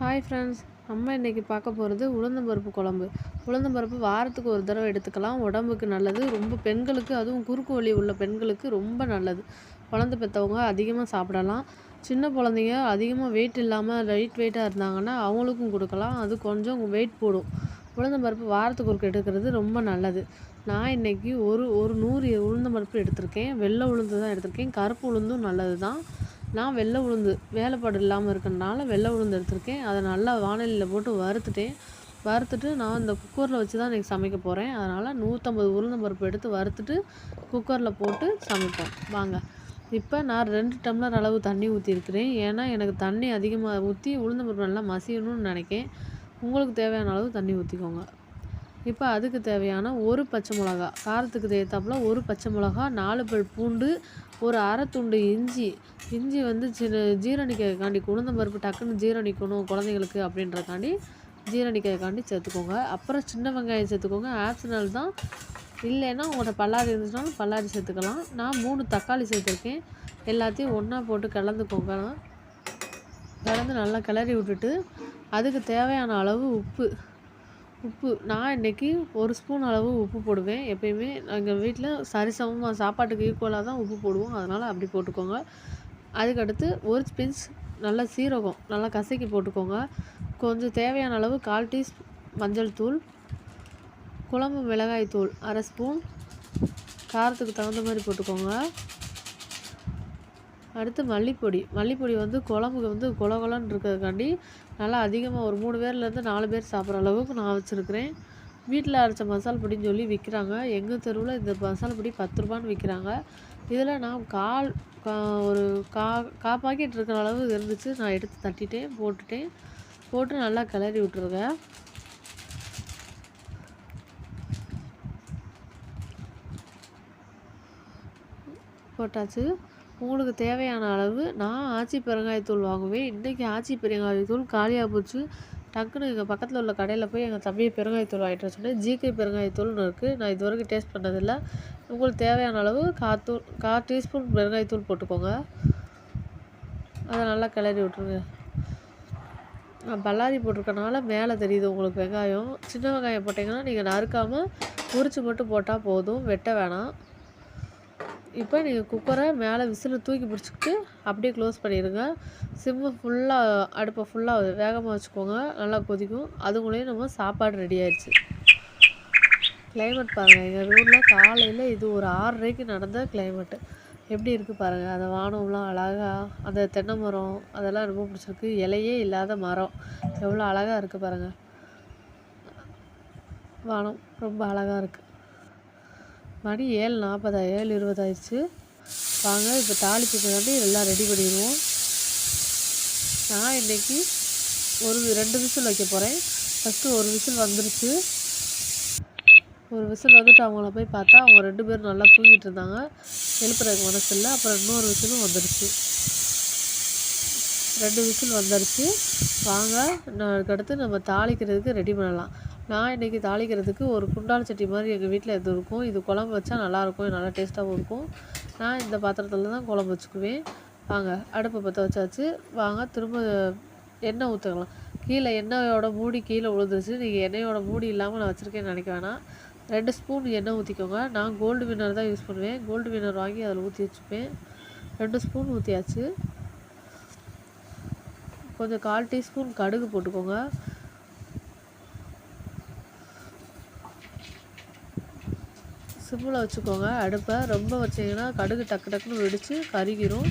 Hi friends நம்ம இன்றைக்கி பார்க்க போகிறது உளுந்தம்பருப்பு குழம்பு. உளுந்தம்பருப்பு வாரத்துக்கு ஒரு தடவை எடுத்துக்கலாம். உடம்புக்கு நல்லது. ரொம்ப பெண்களுக்கு அதுவும் குறுக்கு வலி உள்ள பெண்களுக்கு ரொம்ப நல்லது. குழந்த பெற்றவங்க அதிகமாக சாப்பிடலாம். சின்ன குழந்தைங்க அதிகமாக வெயிட் இல்லாமல் லைட் வெயிட்டாக இருந்தாங்கன்னா அவங்களுக்கும் கொடுக்கலாம். அது கொஞ்சம் வெயிட் போடும். உளுந்தம்பருப்பு வாரத்துக்கு ஒருக்க எடுக்கிறது ரொம்ப நல்லது. நான் இன்றைக்கி ஒரு ஒரு நூறு உளுந்தம்பருப்பு எடுத்திருக்கேன். வெள்ளை உளுந்து தான் எடுத்திருக்கேன். கருப்பு உளுந்தும் நல்லது தான் நான் வெள்ளை உளுந்து வேலைப்பாடு இல்லாமல் இருக்கிறனால வெள்ளை உளுந்து எடுத்திருக்கேன். அதை நல்லா வானலியில் போட்டு வறுத்துட்டேன். வறுத்துட்டு நான் இந்த குக்கரில் வச்சு தான் இன்றைக்கி சமைக்க போகிறேன் அதனால் நூற்றம்பது உளுந்தம்பருப்பு எடுத்து வறுத்துட்டு குக்கரில் போட்டு சமைப்போம். வாங்க. இப்போ நான் ரெண்டு டம்ளர் அளவு தண்ணி ஊற்றிருக்கிறேன் ஏன்னா எனக்கு தண்ணி அதிகமாக ஊற்றி உளுந்தம்பருப்பு நல்லா மசியணும்னு நினைக்கேன். உங்களுக்கு தேவையான அளவு தண்ணி ஊற்றிக்கோங்க இப்போ அதுக்கு தேவையான ஒரு பச்சை மிளகா. காரத்துக்கு தேவைத்தாப்புல ஒரு பச்சை மிளகா நாலு பல் பூண்டு ஒரு அரை துண்டு இஞ்சி. இஞ்சி வந்து சின்ன ஜீரணிக்காண்டி பருப்பு டக்குன்னு ஜீரணிக்கணும் குழந்தைங்களுக்கு அப்படின்றக்காண்டி ஜீரணிக்காய்க்காண்டி சேர்த்துக்கோங்க. அப்புறம் சின்ன வெங்காயம் சேர்த்துக்கோங்க. ஆப்ஷனல் தான். இல்லைன்னா உங்களோட பல்லாரி இருந்துச்சுனாலும் பல்லாரி சேர்த்துக்கலாம். நான் மூணு தக்காளி சேர்த்துருக்கேன். எல்லாத்தையும் ஒன்றா போட்டு கலந்துக்கோங்க. கலந்து நல்லா கிளறி விட்டுட்டு அதுக்கு தேவையான அளவு உப்பு. உப்பு. நான் இன்றைக்கி ஒரு ஸ்பூன் அளவு உப்பு போடுவேன். எப்பயுமே எங்கள் வீட்டில் சரிசமமாக சாப்பாட்டுக்கு ஈக்குவலாக தான் உப்பு போடுவோம். அதனால் அப்படி போட்டுக்கோங்க. அதுக்கடுத்து ஒரு பிஞ்ச் நல்லா சீரகம் நல்லா கசக்கி போட்டுக்கோங்க. கொஞ்சம் தேவையான அளவு கால் டீஸ் மஞ்சள் தூள் குழம்பு மிளகாய் தூள் அரை ஸ்பூன் காரத்துக்கு தகுந்த மாதிரி போட்டுக்கோங்க. அடுத்து மல்லிப்பொடி. மல்லிப்பொடி வந்து குழம்புக்கு வந்து குலகுலன்னு இருக்கிறதுக்காண்டி நல்லா அதிகமாக ஒரு மூணு பேர்லேருந்து நாலு பேர் சாப்பிட்ற அளவுக்கு நான் வச்சுருக்கிறேன். வீட்டில் அரைச்ச மசால் பொடின்னு சொல்லி விற்கிறாங்க எங்கள் தெருவில் இந்த மசால் பொடி பத்து ரூபான்னு விற்கிறாங்க இதில் நான் கால் ஒரு கா கா பாக்கெட் இருக்கிற அளவு இருந்துச்சு. நான் எடுத்து தட்டிட்டேன் போட்டுட்டேன். போட்டு நல்லா கிளறி விட்டுருங்க. போட்டாச்சு. உங்களுக்கு தேவையான அளவு நான் ஆச்சி பெருங்காயத்தூள் வாங்குவேன். இன்றைக்கி ஆச்சி பெருங்காயத்தூள் காலியாக போச்சு. டக்குன்னு எங்கள் பக்கத்தில் உள்ள கடையில் போய் எங்கள் தம்பியை பெருங்காயத்தூள் வாங்கிட்டு சொன்னேன். ஜிகே பெருங்காயத்தூள்னு இருக்குது நான் இது வரைக்கும் டேஸ்ட் பண்ணதில்லை. உங்களுக்கு தேவையான அளவு காத்தூள் கா டீஸ்பூன் பெருங்காயத்தூள் போட்டுக்கோங்க. அதை நல்லா கிளறி விட்ருங்க நான் பல்லாரி போட்டிருக்கனால மேலே தெரியுது உங்களுக்கு வெங்காயம். சின்ன வெங்காயம் போட்டிங்கன்னா நீங்கள் நறுக்காமல் உரிச்சு மட்டும் போட்டால் போதும். வெட்ட வேணாம். இப்போ நீங்கள் குக்கரை மேலே விசில் தூக்கி பிடிச்சிக்கிட்டு அப்படியே க்ளோஸ் பண்ணிடுங்க சிம்மு ஃபுல்லாக அடுப்பை ஃபுல்லாக வேகமாக வச்சுக்கோங்க. நல்லா கொதிக்கும். அதுக்குள்ளேயும் நம்ம சாப்பாடு ரெடி ஆயிடுச்சு. கிளைமேட் பாருங்கள் எங்கள் ஊரில் காலையில் இது ஒரு ஆறரைக்கு நடந்த கிளைமேட்டு எப்படி இருக்குது பாருங்கள் அந்த வானம்லாம் அழகாக அந்த தென்னை மரம் அதெல்லாம் ரொம்ப பிடிச்சிருக்கு. இலையே இல்லாத மரம். எவ்வளோ அழகாக இருக்குது பாருங்கள் வானம் ரொம்ப அழகாக இருக்குது மணி ஏழு நாற்பதா ஏழு இருபதாயிடுச்சு வாங்க இப்போ தாளிப்புக்கு எல்லாம் ரெடி பண்ணிடுவோம். நான் இன்றைக்கி ஒரு ரெண்டு விசில் வைக்க போகிறேன் ஃபஸ்ட்டு ஒரு விசில் வந்துருச்சு. ஒரு விசில் வந்துட்டு அவங்கள போய் பார்த்தா அவங்க ரெண்டு பேரும் நல்லா தூங்கிட்டு இருந்தாங்க. எழுப்புறதுக்கு மனசு இல்லை. அப்புறம் இன்னொரு விசிலும் வந்துருச்சு. ரெண்டு விசில் வந்துருச்சு. வாங்க அதுக்கடுத்து நம்ம தாளிக்கிறதுக்கு ரெடி பண்ணலாம். நான் இன்றைக்கி தாளிக்கிறதுக்கு ஒரு குண்டால் சட்டி மாதிரி எங்கள் வீட்டில் எது இருக்கும். இது குழம்பு வச்சா நல்லாயிருக்கும் நல்லா டேஸ்ட்டாகவும் இருக்கும். நான் இந்த பாத்திரத்தில் தான் குழம்பு வச்சுக்குவேன். வாங்க அடுப்பை பற்ற வச்சாச்சு. வாங்க திரும்ப எண்ணெய் ஊற்றுக்கலாம் கீழே எண்ணெயோட மூடி கீழே விழுந்துருச்சு நீங்கள் எண்ணெயோட மூடி இல்லாமல் நான் வச்சுருக்கேன்னு நினைக்க வேணாம். ரெண்டு ஸ்பூன் எண்ணெய் ஊற்றிக்கோங்க நான் கோல்டு வின்னர் தான் யூஸ் பண்ணுவேன். கோல்டு வின்னர் வாங்கி அதில் ஊற்றி வச்சுப்பேன். ரெண்டு ஸ்பூன் ஊற்றியாச்சு கொஞ்சம் கால் டீஸ்பூன் கடுகு போட்டுக்கோங்க. சிம்மில் வச்சுக்கோங்க. அடுப்பை ரொம்ப வச்சிங்கன்னா கடுகு டக்கு டக்குன்னு வெடித்து கருகிரும்.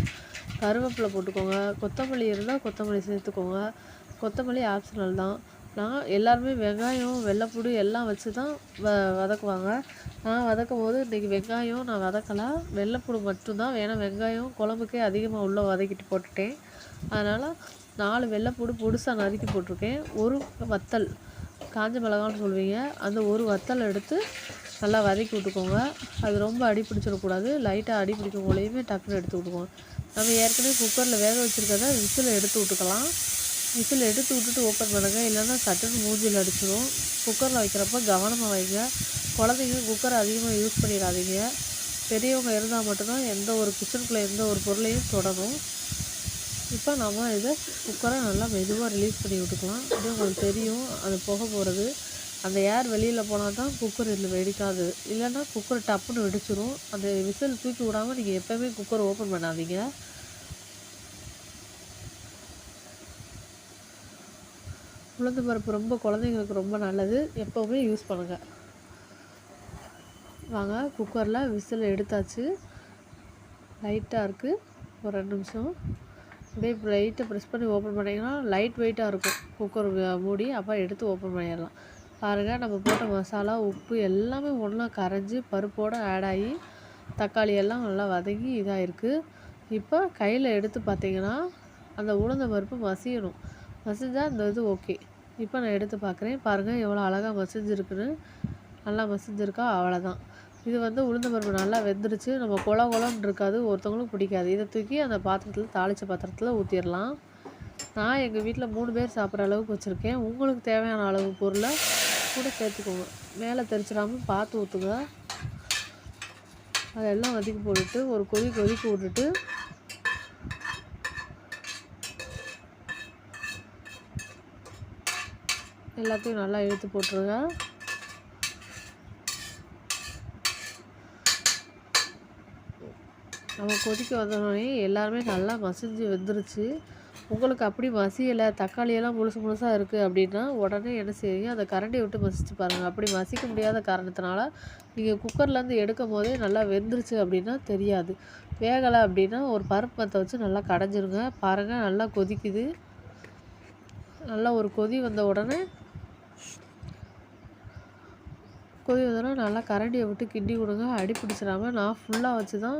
கருவேப்பிலை போட்டுக்கோங்க. கொத்தமல்லி இருந்தால் கொத்தமல்லி சேர்த்துக்கோங்க. கொத்தமல்லி ஆப்ஷனல் தான். நான் எல்லாருமே வெங்காயம் வெள்ளைப்பூடு எல்லாம் வச்சு தான் வ வதக்குவாங்க. நான் வதக்கும் போது இன்றைக்கி வெங்காயம் நான் வதக்கலை. வெள்ளைப்பூடு மட்டும்தான் வேணால் வெங்காயம் குழம்புக்கே அதிகமாக உள்ளே வதக்கிட்டு போட்டுட்டேன். அதனால் நாலு வெள்ளைப்பூடு பொடிசாக நறுக்கி போட்டிருக்கேன். ஒரு வத்தல் காஞ்ச மிளகான்னு சொல்லுவீங்க. அந்த ஒரு வத்தல் எடுத்து நல்லா வதக்கி விட்டுக்கோங்க. அது ரொம்ப அடி பிடிச்சிடக்கூடாது. லைட்டாக அடி பிடிக்கும் போலையுமே டக்குன்னு எடுத்து விட்டுக்கோங்க. நம்ம ஏற்கனவே குக்கரில் வேக வச்சுருக்கத விசில் எடுத்து விட்டுக்கலாம். விசில் எடுத்து விட்டுட்டு ஓப்பன் பண்ணுங்கள் இல்லைன்னா சட்டுன்னு மூஞ்சியில் அடிச்சிடும் குக்கரில் வைக்கிறப்ப கவனமாக வைங்க. குழந்தைங்க குக்கரை அதிகமாக யூஸ் பண்ணிடாதீங்க. பெரியவங்க இருந்தால் மட்டும்தான் எந்த ஒரு கிச்சனுக்குள்ளே எந்த ஒரு பொருளையும் தொடரும். இப்போ நம்ம இதை குக்கரை நல்லா மெதுவாக ரிலீஸ் பண்ணி விட்டுக்கலாம். இது உங்களுக்கு தெரியும். அது போக போகிறது அந்த ஏர் வெளியில் போனால் தான் குக்கர் இதில் வெடிக்காது. இல்லைன்னா குக்கர் டப்புன்னு வெடிச்சிரும். அந்த விசில் தூக்கி விடாமல் நீங்கள் எப்போவுமே குக்கர் ஓப்பன் பண்ணாதீங்க. உளுந்து பருப்பு ரொம்ப குழந்தைங்களுக்கு ரொம்ப நல்லது. எப்போவுமே யூஸ் பண்ணுங்கள் வாங்க குக்கரில் விசில் எடுத்தாச்சு. லைட்டாக இருக்குது ஒரு ரெண்டு நிமிஷம். அப்படியே லைட்டை ப்ரெஸ் பண்ணி ஓப்பன் பண்ணிங்கன்னா லைட் வெயிட்டாக இருக்கும். குக்கர் மூடி அப்போ எடுத்து ஓப்பன் பண்ணிடலாம். பாருங்கள் நம்ம போட்ட மசாலா உப்பு எல்லாமே ஒன்றா கரைஞ்சி பருப்போடு ஆட் ஆகி தக்காளி எல்லாம் நல்லா வதங்கி இதாக இருக்குது இப்போ கையில் எடுத்து பார்த்தீங்கன்னா அந்த உளுந்த பருப்பு மசியணும். மசிஞ்சால் இந்த இது ஓகே இப்போ நான் எடுத்து பார்க்குறேன் பாருங்கள் எவ்வளோ அழகாக மசிஞ்சிருக்குன்னு. நல்லா மசிஞ்சிருக்கா அவ்வளோதான் இது வந்து உளுந்த பருப்பு நல்லா வெந்துருச்சு. நம்ம குள குளம்னு இருக்காது ஒருத்தவங்களும் பிடிக்காது. இதை தூக்கி அந்த பாத்திரத்தில் தாளித்த பாத்திரத்தில் ஊற்றிடலாம் நான் எங்கள் வீட்டில் மூணு பேர் சாப்பிட்ற அளவுக்கு வச்சுருக்கேன். உங்களுக்கு தேவையான அளவு பொருளை கூட சேர்த்துக்கோங்க மேலே தெரிச்சிடாமல் பார்த்து ஊற்றுங்க அதெல்லாம் வதக்கி போட்டுட்டு ஒரு கொதி கொதிக்க விட்டுட்டு எல்லாத்தையும் நல்லா இழுத்து போட்டுருங்க. நம்ம கொதிக்க வந்தோடனே எல்லாருமே நல்லா மசிஞ்சு வெந்துருச்சு. உங்களுக்கு அப்படி மசியலை தக்காளியெல்லாம் முழுசு முழுசாக இருக்குது அப்படின்னா உடனே என்ன செய்யுங்க அந்த கரண்டியை விட்டு மசிச்சு பாருங்கள் அப்படி மசிக்க முடியாத காரணத்தினால நீங்கள் குக்கர்லேருந்து எடுக்கும் போதே நல்லா வெந்துருச்சு அப்படின்னா தெரியாது. வேகலை அப்படின்னா ஒரு பருப்பு மத்தை வச்சு நல்லா கடைஞ்சிருங்க. பாருங்கள் நல்லா கொதிக்குது. நல்லா ஒரு கொதி வந்த உடனே கொதி வந்தோடனே நல்லா கரண்டியை விட்டு கிண்டி கொடுங்க. அடி பிடிச்சிடாம நான் ஃபுல்லாக வச்சு தான்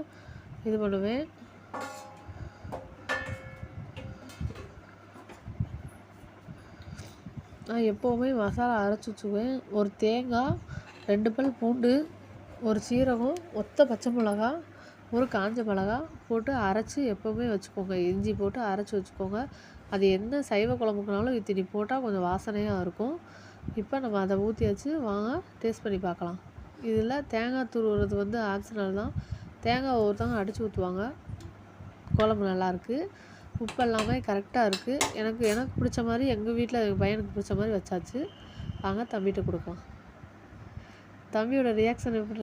இது பண்ணுவேன். நான் எப்போவுமே மசாலா அரைச்சி வச்சுக்குவேன். ஒரு தேங்காய் ரெண்டு பல் பூண்டு ஒரு சீரகம் ஒத்த பச்சை மிளகா ஒரு காஞ்ச மிளகா போட்டு அரைச்சி எப்போவுமே வச்சுக்கோங்க. இஞ்சி போட்டு அரைச்சி வச்சுக்கோங்க. அது என்ன சைவ குழம்புக்குனாலும் இத்தினி போட்டால் கொஞ்சம் வாசனையாக இருக்கும். இப்போ நம்ம அதை ஊற்றியாச்சு வாங்க டேஸ்ட் பண்ணி பார்க்கலாம். இதில் தேங்காய் துருவுறது வந்து ஆப்ஷனல் தான். தேங்காய் ஒவ்வொருத்தவங்க அடித்து ஊற்றுவாங்க குழம்பு நல்லாயிருக்கு உப்பு எல்லாமே கரெக்டாக இருக்குது எனக்கு எனக்கு பிடிச்ச மாதிரி எங்கள் வீட்டில் எங்கள் பையனுக்கு பிடிச்ச மாதிரி வச்சாச்சு. வாங்க தம்பிகிட்ட கொடுக்கலாம். தம்பியோட ரியாக்ஷன் எப்படி